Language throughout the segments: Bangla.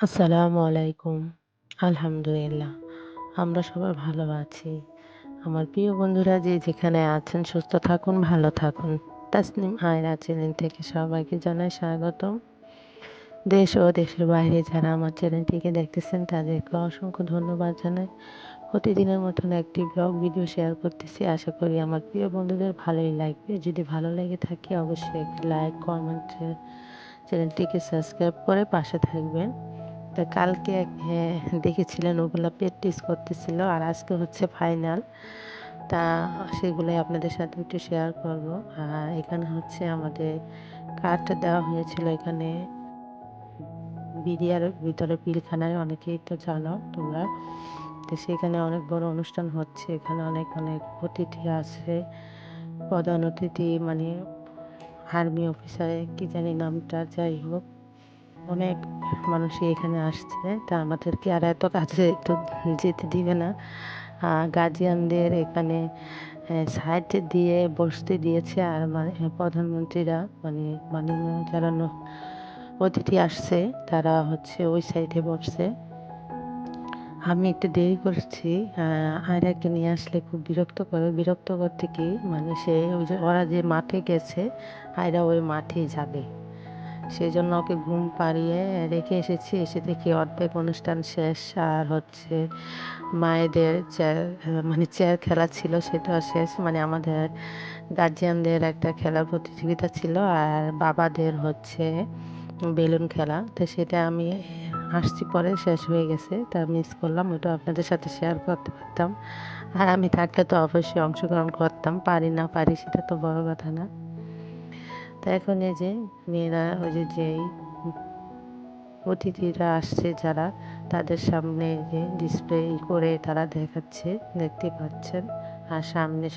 আসসালামু আলাইকুম। আলহামদুলিল্লাহ। আমরা সবাই ভালো আছি। আমার প্রিয় বন্ধুরা যে যেখানে আছেন সুস্থ থাকুন, ভালো থাকুন। তাসনিম আয়রা চ্যানেল থেকে সবাইকে জানাই স্বাগতম। দেশ ও দেশের বাইরে যারা আমার চ্যানেলটিকে দেখতেছেন তাদেরকে অসংখ্য ধন্যবাদ জানাই। প্রতিদিনের মতন একটি ব্লগ ভিডিও শেয়ার করতেছি। আশা করি আমার প্রিয় বন্ধুদের ভালোই লাগবে। যদি ভালো লেগে থাকে অবশ্যই একটি লাইক, কমেন্ট, চ্যানেলটিকে সাবস্ক্রাইব করে পাশে থাকবেন। তা কালকে হ্যাঁ, দেখেছিলেন ওগুলো প্র্যাকটিস করতেছিল আর আজকে হচ্ছে ফাইনাল। তা সেগুলোই আপনাদের সাথে একটু শেয়ার করব। আর এখানে হচ্ছে আমাদের কার্ড দেওয়া হয়েছিল এখানে। বিডিআর ভিতরে পিলখানায় অনেকেই তো জানো তোমরা। তো সেখানে অনেক বড় অনুষ্ঠান হচ্ছে এখানে অনেক অনেক অতিথি আছে। প্রধান অতিথি মানে আর্মি অফিসারে কি জানি নামটা যাই হোক। অনেক মানুষই এখানে আসছে, তা আমাদেরকে আর এত কাছে তো যেতে দিবে না। গার্জিয়ানদের এখানে সাইড দিয়ে বসতে দিয়েছে আর মানে প্রধানমন্ত্রীরা মানে মাননীয় যারা অতিথি আসছে, তারা হচ্ছে ওই সাইডে বসছে। আমি একটু দেরি করছি আয়রাকে নিয়ে আসলে খুব বিরক্ত করে, বিরক্ত করতে কি মানে সে ওই যে, ওরা যে মাঠে গেছে, আয়রা ওই মাঠে যাবে। সেই জন্য ওকে ঘুম পাড়িয়ে রেখে এসেছি। এসে দেখি অর্ধেক অনুষ্ঠান শেষ আর হচ্ছে মায়েদের চেয়ার মানে চেয়ার খেলা ছিল, সেটাও শেষ। মানে আমাদের গার্জিয়ানদের একটা খেলার প্রতিযোগিতা ছিল আর বাবাদের হচ্ছে বেলুন খেলা। তো সেটা আমি আসছি পরে, শেষ হয়ে গেছে। তা মিস করলাম ওটা আপনাদের সাথে শেয়ার করতে পারতাম। আর আমি থাকলে তো অবশ্যই অংশগ্রহণ করতাম, পারি না পারি সেটা তো বড় কথা না। তো এখন এই যে মেয়েরা, ওই যে যেই অতিথিরা আসছে যারা, তাদের সামনে যে ডিসপ্লে করে তারা দেখাচ্ছে, দেখতে পাচ্ছেন। আর সামনে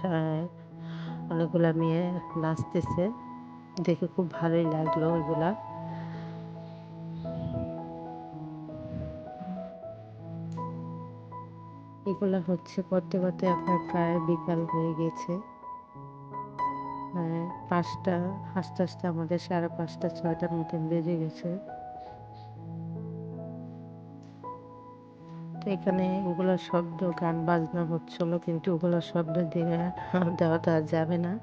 অনেকগুলা মেয়ে নাচতেছে। দেখে খুব ভালোই লাগল ওইগুলা। এগুলা হচ্ছে করতে করতে আপনার প্রায় বিকাল হয়ে গেছে। পাঁচটা, আস্তে আস্তে আমাদের সাড়ে পাঁচটা, ছয়টার মতন বেজে গেছে। এখানে ওগুলো শব্দ, গান, বাজনা হচ্ছিল, কিন্তু ওগুলো শব্দ দিয়ে দেওয়া তো আর যাবে না।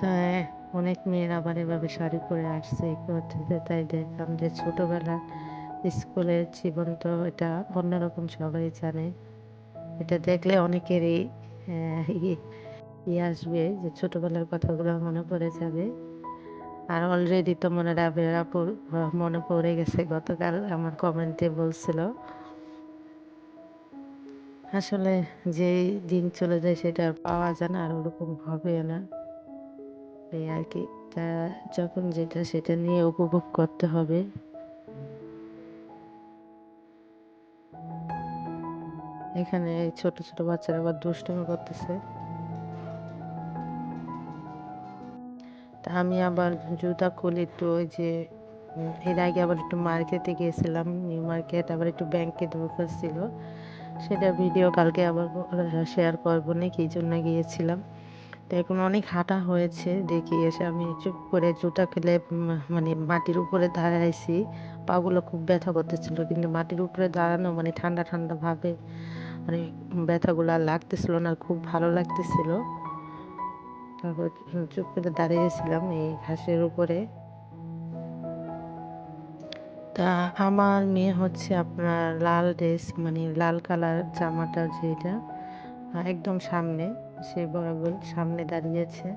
তাই অনেক মেয়ের আবার এভাবে শাড়ি পরে আসছে তাই দেখলাম যে ছোটবেলা স্কুলের জীবন তো এটা অন্যরকম সবাই জানে। এটা দেখলে অনেকেরই ইয়ে আসবে যে ছোটবেলার কথাগুলো মনে পড়ে যাবে। আর অলরেডি তো মনে আপুর মনে পড়ে গেছে, গতকাল আমার কমেন্টে বলছিল। আসলে যেই দিন চলে যায় সেটা পাওয়া যায় না, আর ওরকম হবে না। এই আর কি, তা যখন যেটা সেটা নিয়ে উপভোগ করতে হবে। এখানে এই ছোট ছোট বাচ্চারা আবার দুষ্টমি করতেছে। তা আমি আবার জুতা খুলে একটু ওই যে এর আগে আবার একটু মার্কেটে গিয়েছিলাম নিউ মার্কেট, আবার একটু ব্যাংকে দরকার ছিল সেটা ভিডিও কালকে আবার শেয়ার করব না কি জন্য গিয়েছিলাম। তো এখন অনেক হাঁটা হয়েছে, দেখি এসে আমি চুপ করে জুতা খেলে মানে মাটির উপরে দাঁড়াইছি। পাগুলো খুব ব্যথা করতেছিল, কিন্তু মাটির উপরে দাঁড়ানো মানে ঠান্ডা ঠান্ডা ভাবে মানে ব্যথাগুলো আর লাগতেছিল না, খুব ভালো লাগতেছিল। তারপর চুপ করে দাঁড়িয়েছিলাম এই ঘাসের উপরে। তা আমার মেয়ে হচ্ছে আপনার লাল ড্রেস মানে লাল কালার জামাটা যেটা একদম সামনে, সে বরাবর সামনে দাঁড়িয়েছে।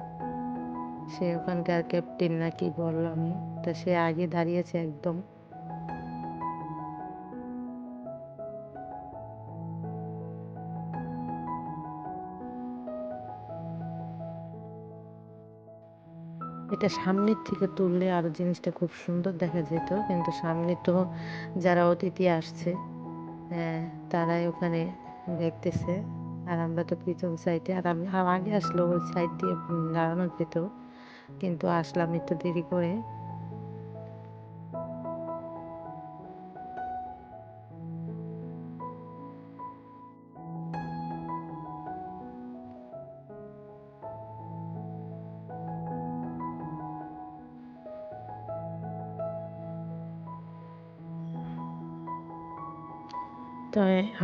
সে ওখানকার ক্যাপ্টেন নাকি বললাম, তা সে আগে দাঁড়িয়েছে একদম। এটা সামনের থেকে তুললে আরও জিনিসটা খুব সুন্দর দেখা যেত। কিন্তু সামনে তো যারা অতিথি আসছে হ্যাঁ তারাই ওখানে দেখতেছে। আর আমরা তো পিছন সাইডে আর আমি আগে আসলো ওই সাইড দিয়ে দাঁড়ানো যেত কিন্তু আসলাম একটু দেরি করে।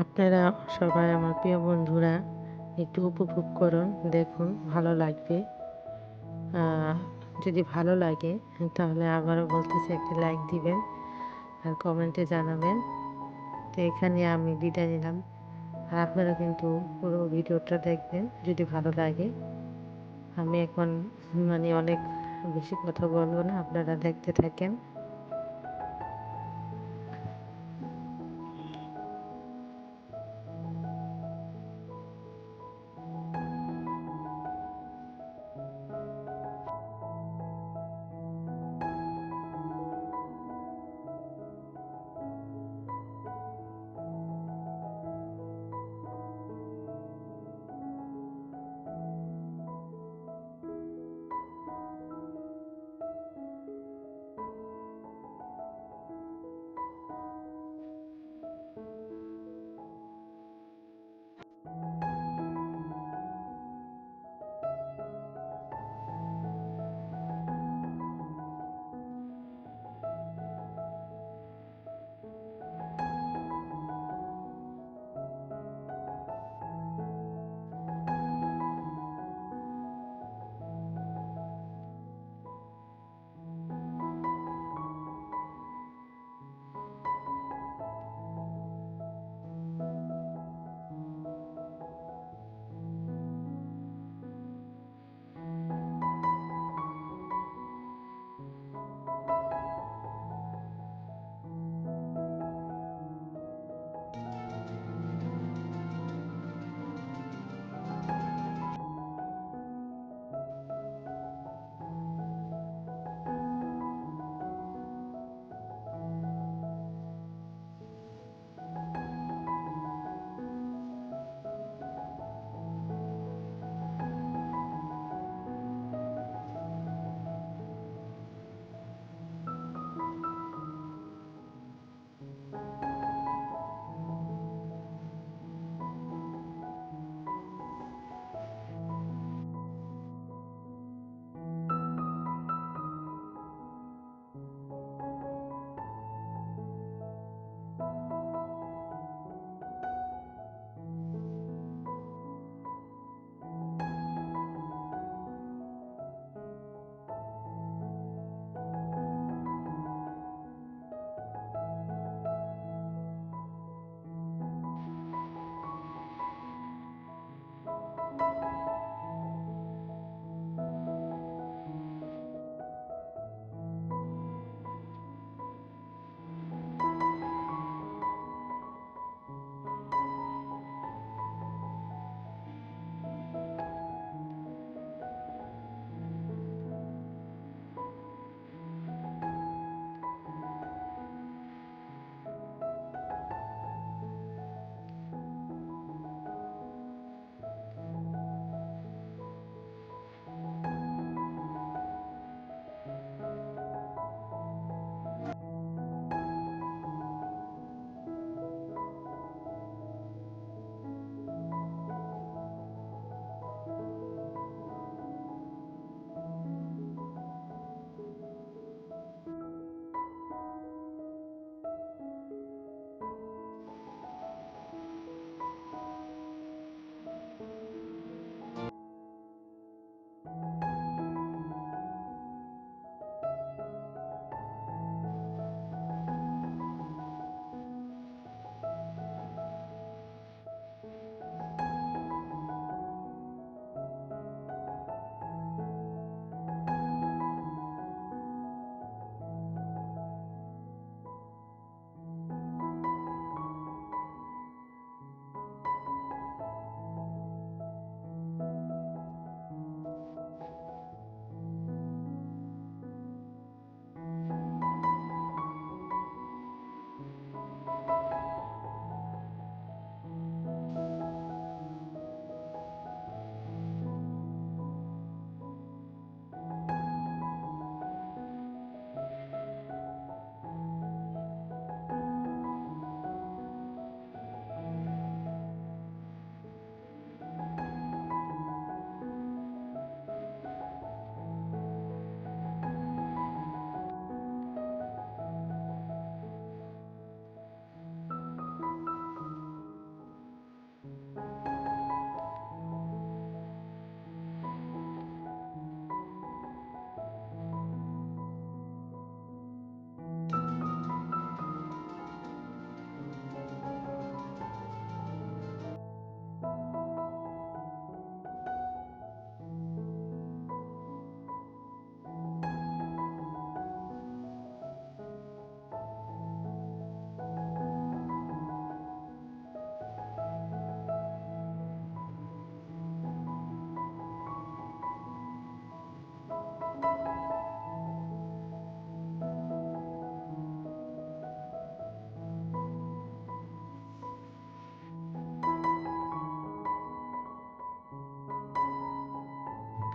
আপনারা সবাই আমার প্রিয় বন্ধুরা, একটু উপভোগ করুন, দেখুন, ভালো লাগবে। যদি ভালো লাগে, তাহলে আবারও বলতেছি একটা লাইক দিবেন আর কমেন্টে জানাবেন। তো এখানে আমি বিদায় নিলাম। আর আপনারা কিন্তু পুরো ভিডিওটা দেখবেন, যদি ভালো লাগে। আমি এখন মানে অনেক বেশি কথা বলব না, আপনারা দেখতে থাকেন।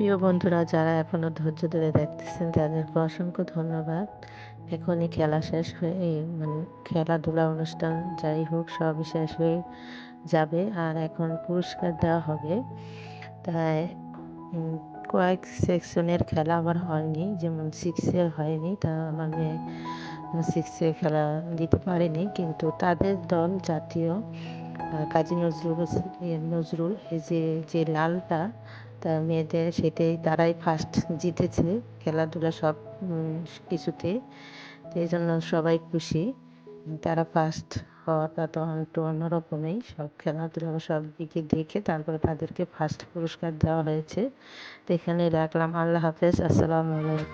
প্রিয় বন্ধুরা, যারা এখনও ধৈর্য ধরে দেখতেছেন, তাদেরকে অসংখ্য ধন্যবাদ। এখনই খেলা শেষ হয়ে মানে খেলাধুলা অনুষ্ঠান যাই হোক, সবই শেষ হয়ে যাবে আর এখন পুরস্কার দেওয়া হবে। তাই কয়েক সেকশনের খেলা আমার হয়নি, যেমন সিক্সের হয়নি, তা আমার মেয়ে সিক্সে খেলা দিতে পারেনি, কিন্তু তাদের দল জাতীয় কাজী নজরুল নজরুল, এই যে যে লালটা তা মেয়েদের সেটাই তারাই ফার্স্ট জিতেছে। খেলাধুলা সব কিছুতে। এই জন্য সবাই খুশি। তারা ফার্স্ট হওয়াটা তো একটু অন্যরকমই। সব খেলাধুলা সব দিকে দেখে তারপরে তাদেরকে ফার্স্ট পুরস্কার দেওয়া হয়েছে। তো এখানে রাখলাম। আল্লাহ হাফেজ। আসসালামু আলাইকুম।